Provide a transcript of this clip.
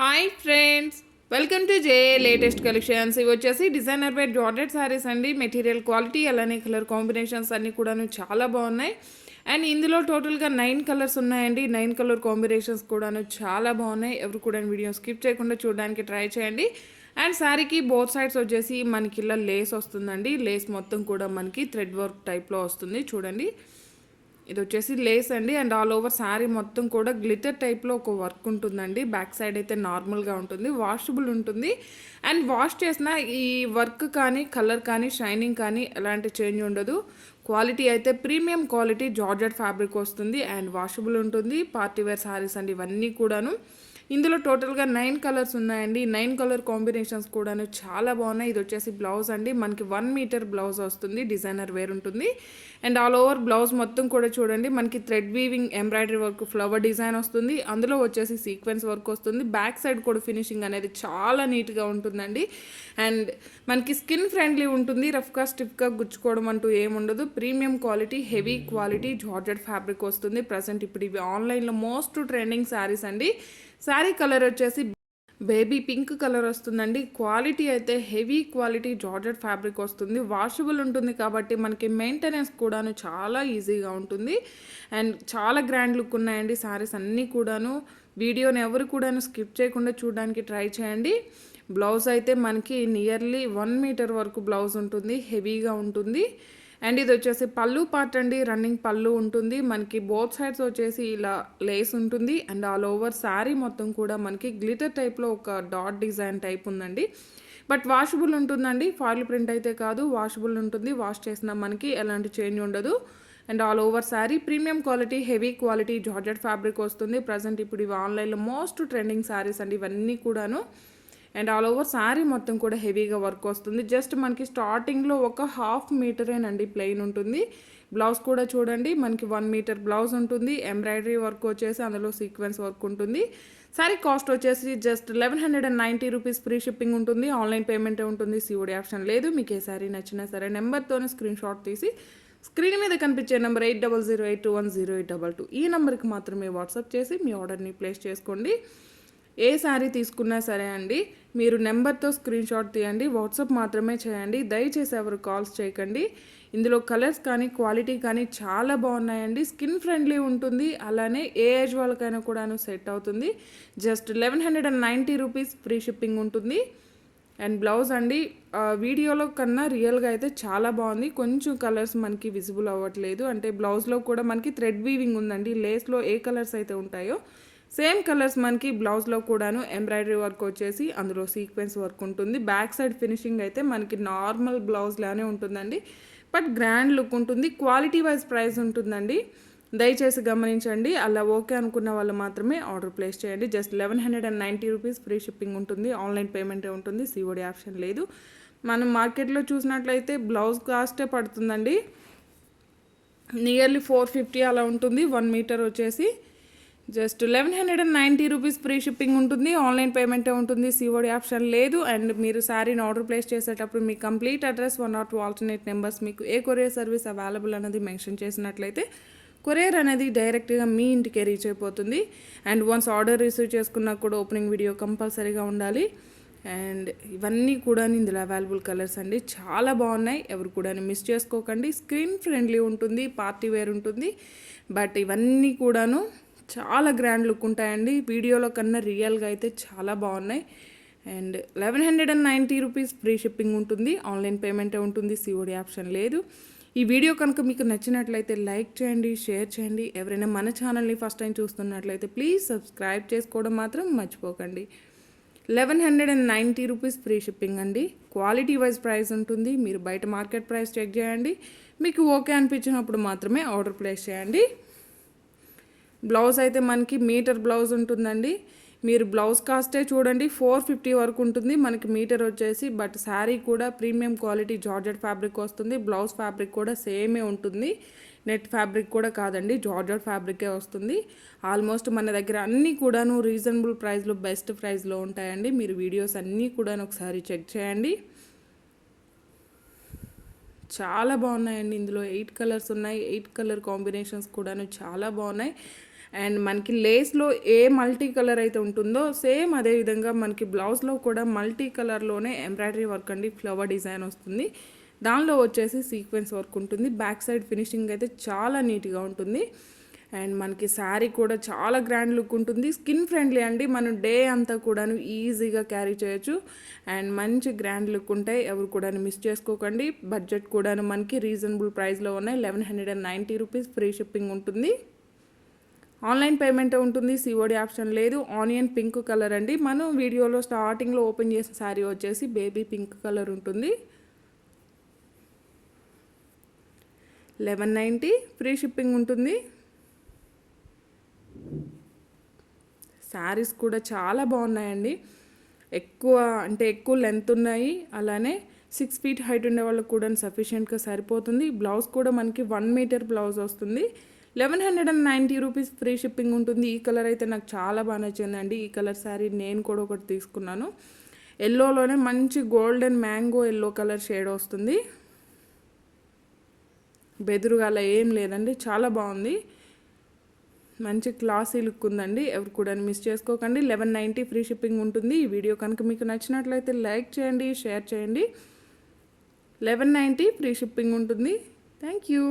Hi friends welcome to J latest collections. ఇవి వచ్చేసి designer by georgette saris అండి. Material quality అలానే కలర్ కాంబినేషన్స్ అన్నీ కూడాను చాలా బాగున్నాయి. అండ్ ఇందులో టోటల్గా నైన్ కలర్స్ ఉన్నాయండి. నైన్ కలర్ కాంబినేషన్స్ కూడాను చాలా బాగున్నాయి. ఎవరు కూడా వీడియో స్కిప్ చేయకుండా చూడడానికి ట్రై చేయండి. అండ్ శారీకి బోత్ సైడ్స్ వచ్చేసి మనకి ఇలా లేస్ వస్తుందండి. లేస్ మొత్తం కూడా మనకి థ్రెడ్ వర్క్ టైప్లో వస్తుంది. చూడండి. ఇది వచ్చేసి లేస్ అండి. అండ్ ఆల్ ఓవర్ శారీ మొత్తం కూడా గ్లిటర్ టైప్లో ఒక వర్క్ ఉంటుందండి. బ్యాక్ సైడ్ అయితే నార్మల్గా ఉంటుంది. వాషబుల్ ఉంటుంది. అండ్ వాష్ చేసిన ఈ వర్క్ కానీ కలర్ కానీ షైనింగ్ కానీ ఎలాంటి చేంజ్ ఉండదు. క్వాలిటీ అయితే ప్రీమియం క్వాలిటీ జార్జెట్ ఫ్యాబ్రిక్ వస్తుంది. అండ్ వాషబుల్ ఉంటుంది. పార్టీవేర్ శారీస్ అండి ఇవన్నీ కూడాను. ఇందులో టోటల్గా నైన్ కలర్స్ ఉన్నాయండి. నైన్ కలర్ కాంబినేషన్స్ కూడాను చాలా బాగున్నాయి. ఇది వచ్చేసి బ్లౌజ్ అండి. మనకి వన్ మీటర్ బ్లౌజ్ వస్తుంది. డిజైనర్ వేర్ ఉంటుంది. అండ్ ఆల్ ఓవర్ బ్లౌజ్ మొత్తం కూడా చూడండి. మనకి thread weaving embroidery work flower design వస్తుంది. అందులో వచ్చేసి సీక్వెన్స్ వర్క్ వస్తుంది. బ్యాక్ సైడ్ కూడా ఫినిషింగ్ అనేది చాలా నీట్గా ఉంటుందండి. అండ్ మనకి స్కిన్ ఫ్రెండ్లీ ఉంటుంది. రఫ్గా స్టిఫ్గా గుచ్చుకోవడం అంటూ ఏముండదు premium quality heavy quality georgette fabric వస్తుంది. ప్రజెంట్ ఇప్పుడు ఇవి ఆన్లైన్లో మోస్ట్ ట్రెండింగ్ శారీస్ అండి. శారీ కలర్ వచ్చేసి బేబీ పింక్ కలర్ వస్తుందండి. క్వాలిటీ అయితే హెవీ క్వాలిటీ జార్జెట్ ఫ్యాబ్రిక్ వస్తుంది. వాషబుల్ ఉంటుంది కాబట్టి మనకి మెయింటెనెన్స్ కూడాను చాలా ఈజీగా ఉంటుంది. అండ్ చాలా గ్రాండ్ లుక్ ఉన్నాయండి శారీస్ అన్నీ కూడాను. వీడియోని ఎవరు కూడాను స్కిప్ చేయకుండా చూడడానికి ట్రై చేయండి. బ్లౌజ్ అయితే మనకి నియర్లీ వన్ మీటర్ వరకు బ్లౌజ్ ఉంటుంది. హెవీగా ఉంటుంది. అండ్ ఇది వచ్చేసి పళ్ళు పార్ట్ అండి. రన్నింగ్ పళ్ళు ఉంటుంది. మనకి బోత్ సైడ్స్ వచ్చేసి ఇలా లేస్ ఉంటుంది. అండ్ ఆల్ ఓవర్ శారీ మొత్తం కూడా మనకి గ్లిటర్ టైప్లో ఒక డాట్ డిజైన్ టైప్ ఉందండి. బట్ వాషబుల్ ఉంటుందండి. ఫాయిల్ ప్రింట్ అయితే కాదు వాషబుల్ ఉంటుంది. వాష్ చేసిన మనకి ఎలాంటి చేంజ్ ఉండదు. And all over sari premium quality heavy quality georgette fabric వస్తుంది. ప్రజెంట్ ఇప్పుడు ఇవి ఆన్లైన్లో మోస్ట్ ట్రెండింగ్ శారీస్ అండి. ఇవన్నీ కూడాను. అండ్ ఆల్ ఓవర్ శారీ మొత్తం కూడా హెవీగా వర్క్ వస్తుంది. జస్ట్ మనకి స్టార్టింగ్లో ఒక హాఫ్ మీటరేనండి ప్లెయిన్ ఉంటుంది. బ్లౌజ్ కూడా చూడండి మనకి వన్ మీటర్ బ్లౌజ్ ఉంటుంది. ఎంబ్రాయిడరీ వర్క్ వచ్చేసి అందులో సీక్వెన్స్ వర్క్ ఉంటుంది. సారీ కాస్ట్ వచ్చేసి just eleven hundred and ninety rupees free shipping ఉంటుంది ఆన్లైన్ పేమెంటే ఉంటుంది సిఓడి ఆప్షన్ లేదు. మీకు ఏ సారీ నచ్చినా సరే నెంబర్తోనే స్క్రీన్ షాట్ తీసి స్క్రీన్ మీద కనిపించే number eight double zero eight two one zero eight double two ఈ నెంబర్కి మాత్రమే వాట్సాప్ చేసి మీ ఆర్డర్ని ప్లేస్ చేసుకోండి. ఏ శారీ తీసుకున్నా సరే అండి మీరు నెంబర్తో స్క్రీన్ షాట్ తీయండి వాట్సాప్ మాత్రమే చేయండి దయచేసి ఎవరు కాల్స్ చేయకండి. ఇందులో కలర్స్ కానీ క్వాలిటీ కానీ చాలా బాగున్నాయండి. స్కిన్ ఫ్రెండ్లీ ఉంటుంది అలానే ఏ ఏజ్ వాళ్ళకైనా కూడాను సెట్ అవుతుంది. Just eleven hundred and ninety rupees free shipping ఉంటుంది. అండ్ బ్లౌజ్ అండి వీడియోలో కన్నా రియల్గా అయితే చాలా బాగుంది. కొంచెం కలర్స్ మనకి విజిబుల్ అవ్వట్లేదు. అంటే బ్లౌజ్లో కూడా మనకి థ్రెడ్ వీవింగ్ ఉందండి. లేస్లో ఏ కలర్స్ అయితే ఉంటాయో సేమ్ కలర్స్ మనకి బ్లౌజ్లో కూడాను ఎంబ్రాయిడరీ వర్క్ వచ్చేసి అందులో సీక్వెన్స్ వర్క్ ఉంటుంది. బ్యాక్ సైడ్ ఫినిషింగ్ అయితే మనకి నార్మల్ బ్లౌజ్లానే ఉంటుందండి. బట్ గ్రాండ్ లుక్ ఉంటుంది. క్వాలిటీ వైజ్ ప్రైస్ ఉంటుందండి. దయచేసి గమనించండి. అలా ఓకే అనుకున్న వాళ్ళు మాత్రమే ఆర్డర్ ప్లేస్ చేయండి. Just eleven hundred and ninety rupees free shipping ఉంటుంది. ఆన్లైన్ పేమెంటే ఉంటుంది. సిఓడి ఆప్షన్ లేదు. మనం మార్కెట్లో చూసినట్లయితే బ్లౌజ్ కాస్టే పడుతుందండి? నియర్లీ ఫోర్ ఫిఫ్టీ అలా ఉంటుంది. వన్ మీటర్ వచ్చేసి just eleven hundred and ninety rupees free shipping ఉంటుంది ఆన్లైన్ పేమెంటే ఉంటుంది సిఓడి ఆప్షన్ లేదు. అండ్ మీరు శారీని ఆర్డర్ ప్లేస్ చేసేటప్పుడు మీ complete address one or two alternate numbers మీకు ఏ కొరియర్ సర్వీస్ అవైలబుల్ అనేది మెన్షన్ చేసినట్లయితే కొరియర్ అనేది డైరెక్ట్గా మీ ఇంటికే రీచ్ అయిపోతుంది. అండ్ వన్స్ ఆర్డర్ రిసీవ్ చేసుకున్నా కూడా ఓపెనింగ్ వీడియో కంపల్సరీగా ఉండాలి. అండ్ ఇవన్నీ కూడా ఇందులో అవైలబుల్ కలర్స్ అండి. చాలా బాగున్నాయి. ఎవరు కూడా మిస్ చేసుకోకండి. స్క్రీన్ ఫ్రెండ్లీ ఉంటుంది పార్టీ వేర్ ఉంటుంది. బట్ ఇవన్నీ కూడాను చాలా గ్రాండ్ లుక్ ఉంటాయండి. వీడియోలో కన్నా రియల్గా అయితే చాలా బాగున్నాయి. And eleven hundred and ninety rupees free shipping ఉంటుంది. ఆన్లైన్ పేమెంటే ఉంటుంది. సిఓడి ఆప్షన్ లేదు. ఈ వీడియో కనుక మీకు నచ్చినట్లయితే లైక్ చేయండి షేర్ చేయండి. ఎవరైనా మన ఛానల్ని ఫస్ట్ టైం చూస్తున్నట్లయితే ప్లీజ్ సబ్స్క్రైబ్ చేసుకోవడం మాత్రం మర్చిపోకండి. Eleven hundred and ninety rupees free shipping అండి. క్వాలిటీ వైజ్ ప్రైస్ ఉంటుంది. మీరు బయట మార్కెట్ ప్రైస్ చెక్ చేయండి. మీకు ఓకే అనిపించినప్పుడు మాత్రమే ఆర్డర్ ప్లేస్ చేయండి. బ్లౌజ్ అయితే మనకి మీటర్ బ్లౌజ్ ఉంటుందండి. మీరు బ్లౌజ్ కాస్టే చూడండి ఫోర్ ఫిఫ్టీ వరకు ఉంటుంది. మనకి మీటర్ వచ్చేసి బట్ శారీ కూడా ప్రీమియం క్వాలిటీ జార్జెట్ ఫ్యాబ్రిక్ వస్తుంది. బ్లౌజ్ ఫ్యాబ్రిక్ కూడా సేమే ఉంటుంది. నెట్ ఫ్యాబ్రిక్ కూడా కాదండి జార్జెట్ ఫ్యాబ్రికే వస్తుంది. ఆల్మోస్ట్ మన దగ్గర అన్నీ కూడాను రీజనబుల్ ప్రైస్లో బెస్ట్ ప్రైస్లో ఉంటాయండి. మీరు వీడియోస్ అన్నీ కూడా ఒకసారి చెక్ చేయండి. చాలా బాగున్నాయండి ఇందులో. ఎయిట్ కలర్స్ ఉన్నాయి. ఎయిట్ కలర్ కాంబినేషన్స్ కూడాను చాలా బాగున్నాయి. అండ్ మనకి లేస్లో ఏ మల్టీ కలర్ అయితే ఉంటుందో సేమ్ అదే విధంగా మనకి బ్లౌజ్లో కూడా మల్టీ కలర్లోనే ఎంబ్రాయిడరీ వర్క్ అండి ఫ్లవర్ డిజైన్ వస్తుంది. దానిలో వచ్చేసి సీక్వెన్స్ వర్క్ ఉంటుంది. బ్యాక్ సైడ్ ఫినిషింగ్ అయితే చాలా నీట్గా ఉంటుంది. అండ్ మనకి శారీ కూడా చాలా గ్రాండ్ లుక్ ఉంటుంది. స్కిన్ ఫ్రెండ్లీ అండి. మనం డే అంతా కూడాను ఈజీగా క్యారీ చేయొచ్చు. అండ్ మంచి గ్రాండ్ లుక్ ఉంటాయి. ఎవరు కూడా మిస్ చేసుకోకండి. బడ్జెట్ కూడాను మనకి రీజనబుల్ ప్రైస్లో ఉన్నాయి. Eleven hundred and ninety rupees free shipping ఉంటుంది. ఆన్లైన్ పేమెంట్ ఉంటుంది సిఓడి ఆప్షన్ లేదు ఆనియన్ పింక్ కలర్ అండి. మనం వీడియోలో స్టార్టింగ్లో ఓపెన్ చేసిన శారీ వచ్చేసి బేబీ పింక్ కలర్ ఉంటుంది. లెవెన్ నైంటీ ఫ్రీ షిప్పింగ్ ఉంటుంది. శారీస్ కూడా చాలా బాగున్నాయండి. ఎక్కువ అంటే ఎక్కువ లెంత్ ఉన్నాయి. అలానే సిక్స్ ఫీట్ హైట్ ఉండే వాళ్ళకి కూడా సఫిషియెంట్గా సరిపోతుంది. బ్లౌజ్ కూడా మనకి వన్ మీటర్ బ్లౌజ్ వస్తుంది. Eleven hundred and ninety rupees free shipping ఉంటుంది. ఈ కలర్ అయితే నాకు చాలా బాగా నచ్చిందండి. ఈ కలర్ శారీ నేను కూడా ఒకటి తీసుకున్నాను. ఎల్లోలోనే మంచి golden mango yellow colour shade వస్తుంది. బెదురుగాల ఏం లేదండి. చాలా బాగుంది. మంచి క్లాసీ లుక్ ఉందండి. ఎవరు కూడా మిస్ చేసుకోకండి. లెవెన్ నైంటీ ఫ్రీ షిప్పింగ్ ఉంటుంది. ఈ వీడియో కనుక మీకు నచ్చినట్లయితే లైక్ చేయండి షేర్ చేయండి. లెవెన్ నైంటీ ఫ్రీ షిప్పింగ్ ఉంటుంది. Thank you.